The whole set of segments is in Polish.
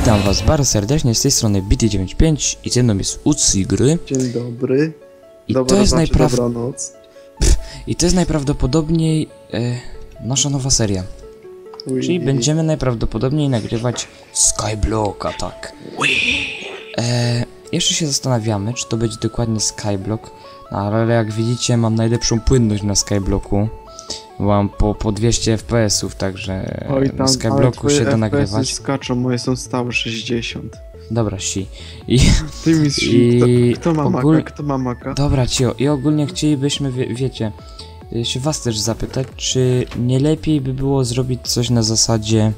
Witam was bardzo serdecznie, z tej strony BT95 i ze mną jest Ucigry Dzień dobry. i Dobra, to jest, znaczy najpraw... dobranoc. i to jest najprawdopodobniej e, nasza nowa seria. Ui, Czyli będziemy najprawdopodobniej nagrywać Skyblocka, tak. E, jeszcze się zastanawiamy, czy to będzie dokładnie Skyblock, no, ale jak widzicie mam najlepszą płynność na Skyblocku. Mam po, po 200 fps-ów, także Oj, tam, Skyblocku się da nagrywać. skaczą, moje są stałe 60. Dobra, si. I, Ty mistrz, I kto, kto ma ogól- maka, kto ma maka? Dobra, cio. I ogólnie chcielibyśmy, wie, wiecie, y, się was też zapytać, czy nie lepiej by było zrobić coś na zasadzie,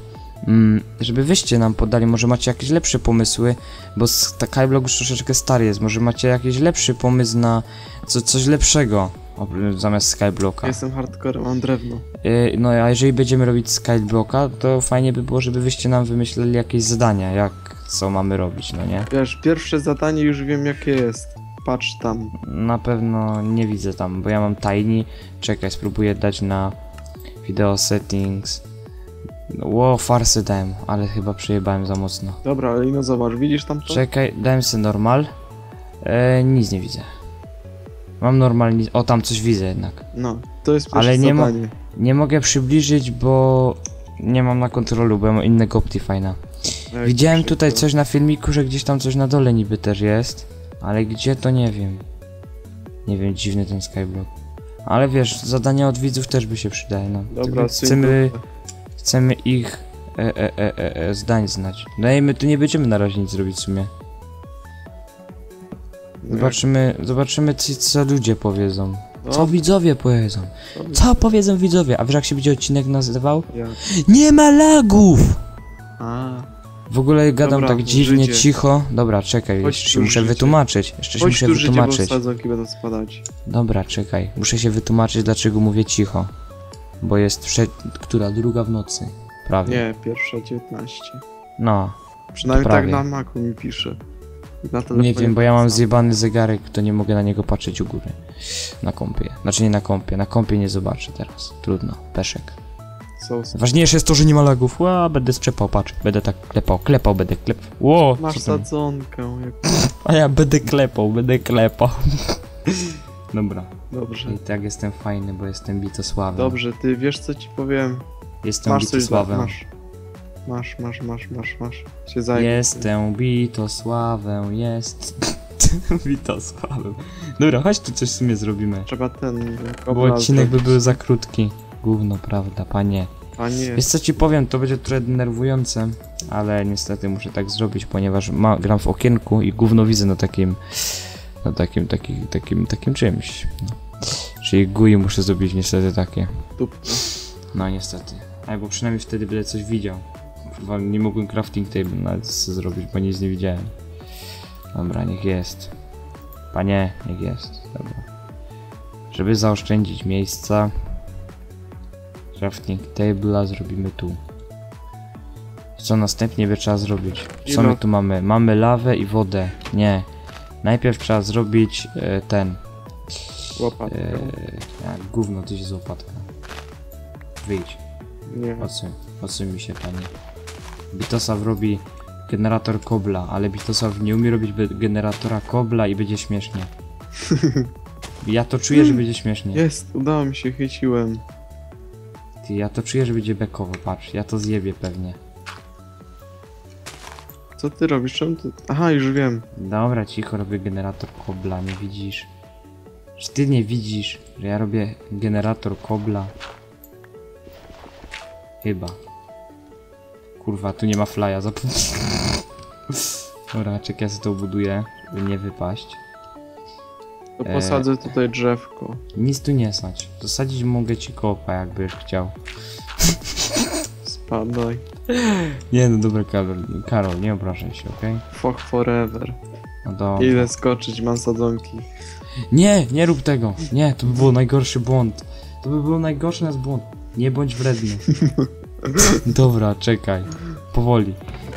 mm, żeby wyście nam podali, może macie jakieś lepsze pomysły, bo Skyblock już troszeczkę stary jest, może macie jakiś lepszy pomysł na co, coś lepszego zamiast Skyblocka. Jestem hardcore, mam drewno. Y, no a jeżeli będziemy robić Skyblocka, to fajnie by było, żeby wyście nam wymyśleli jakieś zadania, jak, co mamy robić, no nie? Wiesz, pierwsze zadanie już wiem jakie jest. Patrz tam. Na pewno nie widzę tam, bo ja mam tiny. Czekaj, spróbuję dać na video settings. Ło, farsy dałem, ale chyba przejebałem za mocno. Dobra, ale no zobacz, widzisz tam to? Czekaj, dałem sobie normal. E, nic nie widzę. Mam normal, nic- o tam coś widzę jednak. No, to jest Ale nie zadanie. Nie mogę przybliżyć, bo nie mam na kontrolu, bo ja mam innego Optifine'a. Widziałem tutaj coś na filmiku, że gdzieś tam coś na dole niby też jest, ale gdzie to nie wiem. Nie wiem, dziwny ten skyblock. Ale wiesz, zadania od widzów też by się przydały, no. Dobra, chcemy, chcemy ich e, e, e, e, e, zdań znać. No i my tu nie będziemy na razie nic zrobić w sumie. No Zobaczymy, zobaczymy co, co ludzie powiedzą. jak- Co No, widzowie powiedzą. Co powiedzą widzowie? A wiesz jak się będzie odcinek nazywał? Ja. Nie ma lagów! A, W ogóle gadam Dobra, tak dziwnie, Żydzie. cicho. Dobra, czekaj, Chodź jeszcze się muszę Żydzie. wytłumaczyć. Jeszcze się chodź muszę tu życie, bo wytłumaczyć. sadzonki będą spadać. Dobra, czekaj. Muszę się wytłumaczyć, dlaczego mówię cicho. Bo jest trze... która? Druga w nocy. Prawie. Nie, pierwsza 19. No, Przynajmniej tak na maku mi pisze. Na nie wiem, bo ja mam tak zjebany zegarek, to nie mogę na niego patrzeć u góry. Na kompie. Znaczy nie na kompie, na kompie nie zobaczę teraz. Trudno, peszek. Ważniejsze jest to, że nie ma lagów. Ła, będę strzepał, patrz. Będę tak klepał, klepał, będę klepał. Ło, Masz sadzonkę, jak... A ja będę klepał, będę klepał. Dobra. Dobrze. I tak jestem fajny, bo jestem bitosławem. Dobrze, ty wiesz co ci powiem? Jestem Masz coś bitosławem. Masz. Masz, masz, masz, masz, masz. Się. Jestem bitosławem, jest. bitosławem. Dobra, chodź tu coś w sumie zrobimy. Trzeba ten... Bo obraz odcinek by zrobić. był za krótki. Gówno, prawda, panie. A nie. Wiesz co ci powiem, to będzie trochę denerwujące, ale niestety muszę tak zrobić, ponieważ ma, gram w okienku i gówno widzę na takim, na takim, takim, takim, takim czymś. No. Czyli GUI muszę zrobić niestety takie. No niestety. Albo przynajmniej wtedy będę coś widział. Kurwa, nie mogłem crafting table nawet zrobić, bo nic nie widziałem. Dobra, niech jest. Panie, niech jest. Dobra. Żeby zaoszczędzić miejsca, crafting table'a zrobimy tu. Co następnie by trzeba zrobić? Co my tu mamy? Mamy lawę i wodę. Nie. Najpierw trzeba zrobić e, ten. Łopatka. E, jak gówno, to jest łopatka. Wyjdź. Nie. Odsuń, odsuń mi się panie. Bitosaw robi generator kobla, ale Bitosaw nie umie robić generatora kobla i będzie śmiesznie. Ja to czuję, że będzie śmiesznie. Jest, udało mi się, chyciłem. Ty, ja to czuję, że będzie bekowo, patrz, ja to zjebię pewnie. Co ty robisz? Czemu ty... Aha, już wiem. Dobra, cicho robię generator kobla, nie widzisz? Czy ty nie widzisz, że ja robię generator kobla? Chyba. Kurwa, tu nie ma flya, zapomniałem. Dobra, czekaj, ja sobie to buduję, żeby nie wypaść. To E. posadzę tutaj drzewko. Nic tu nie sać. Zasadzić mogę ci kopa, jakbyś chciał. Spadaj. Nie, no dobra, Karol, Karol nie obrażaj się, okej? Fuck forever. No dobra. Idę skoczyć, mam sadzonki. Nie, nie rób tego. Nie, to by był najgorszy błąd. To by był najgorszy nas błąd. Nie bądź wredny. Dobra, czekaj. Powoli.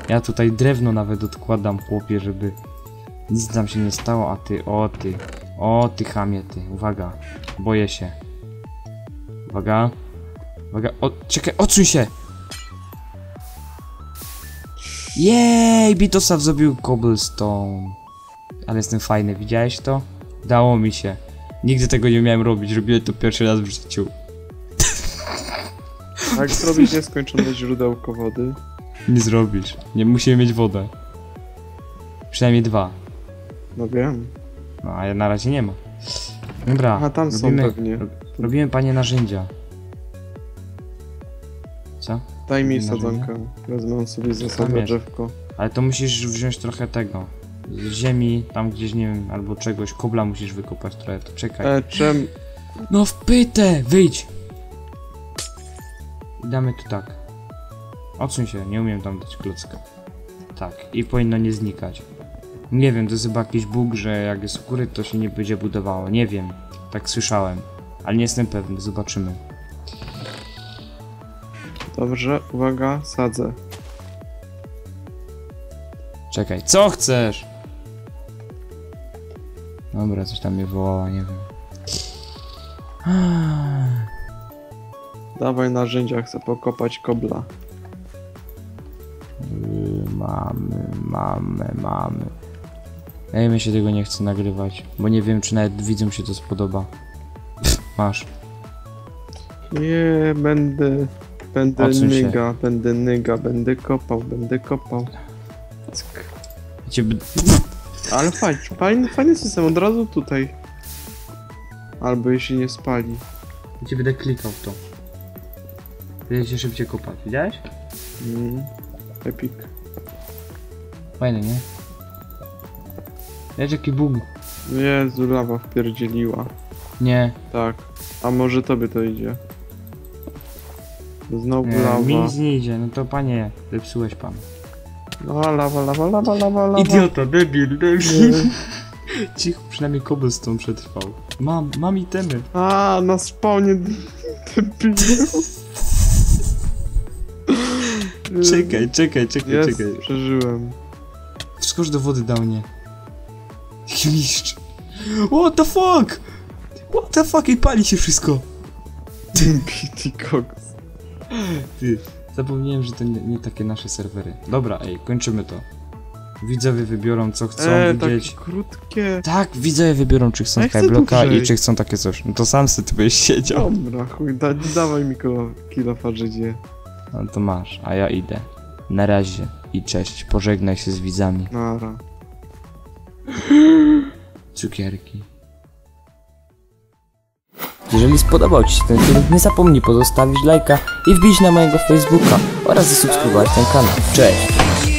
Ja tutaj drewno nawet odkładam, chłopie, żeby nic nam się nie stało, a ty, o ty, o ty chamie ty, uwaga, boję się. Uwaga, uwaga, o, czekaj, odsuń się! Jej, Bitosaw zrobił cobblestone. Ale jestem fajny, widziałeś to? Dało mi się. Nigdy tego nie miałem robić, robiłem to pierwszy raz w życiu. A Jak zrobić nieskończone źródełko wody? Nie zrobisz. Nie musimy mieć wodę. Przynajmniej dwa. No wiem. No, a na razie nie ma. Dobra, A tam są robimy, pewnie. robimy panie narzędzia. Co? Daj mi sadzonkę. Wezmę sobie jest. drzewko. Ale to musisz wziąć trochę tego. Z ziemi, tam gdzieś, nie wiem, albo czegoś, kobla musisz wykopać trochę, to czekaj. E, czem... No w pytę! Wyjdź! I damy tu tak. Odsuń się, nie umiem tam dać klocka. Tak, i powinno nie znikać. Nie wiem, to jest chyba jakiś bóg, że jak jest u góry, to się nie będzie budowało. Nie wiem, tak słyszałem. Ale nie jestem pewny, zobaczymy. Dobrze, uwaga, sadzę. Czekaj, co chcesz? Dobra, coś tam mnie wołała, nie wiem. Dawaj narzędzia, chcę pokopać kobla. Yy, Mamy, mamy, mamy. Ej, mi się tego nie chce nagrywać, bo nie wiem, czy nawet widzom się to spodoba. Masz. Nie, będę... Będę Odsuń się. nyga, będę nyga, będę kopał, będę kopał. Cię... Ale fajnie, fajny, fajny system, od razu tutaj. Albo jeśli nie spali. Cię będę klikał w to. Będzie się szybciej kopać, widziałeś? Mm. Epic. Fajne, nie? Wiesz jaki bóg? Jezu, lawa wpierdzieliła. Nie, Tak. A może tobie to idzie? Znowu nie lawa. mi nic nie idzie, no to panie, zepsułeś pan. No, lawa, lawa, lawa, lawa, lawa. Idiota, debil, debil. Cicho, przynajmniej cobblestone przetrwał. Mam, mam itemy. A, na spawnie debilu. Czekaj, czekaj, czekaj, Jest, czekaj. przeżyłem. Wskocz do wody dał mnie. Mistrz. What the fuck? What the fuck? I pali się wszystko. Bitty Cox. Ty, zapomniałem, że to nie, nie takie nasze serwery. Dobra, ej, kończymy to. Widzowie wybiorą co chcą E, widzieć. takie krótkie. Tak, widzowie wybiorą czy chcą Ja chcę i dłużej. czy chcą takie coś. No to sam sobie ty byś siedział. Dobra, chuj, da, dawaj mi kilo, Żydzie. No to masz, a ja idę. Na razie i cześć. Pożegnaj się z widzami. Nara. Cukierki. Jeżeli spodobał Ci się ten film, nie zapomnij pozostawić lajka i wbić na mojego Facebooka oraz zasubskrybować ten kanał. Cześć!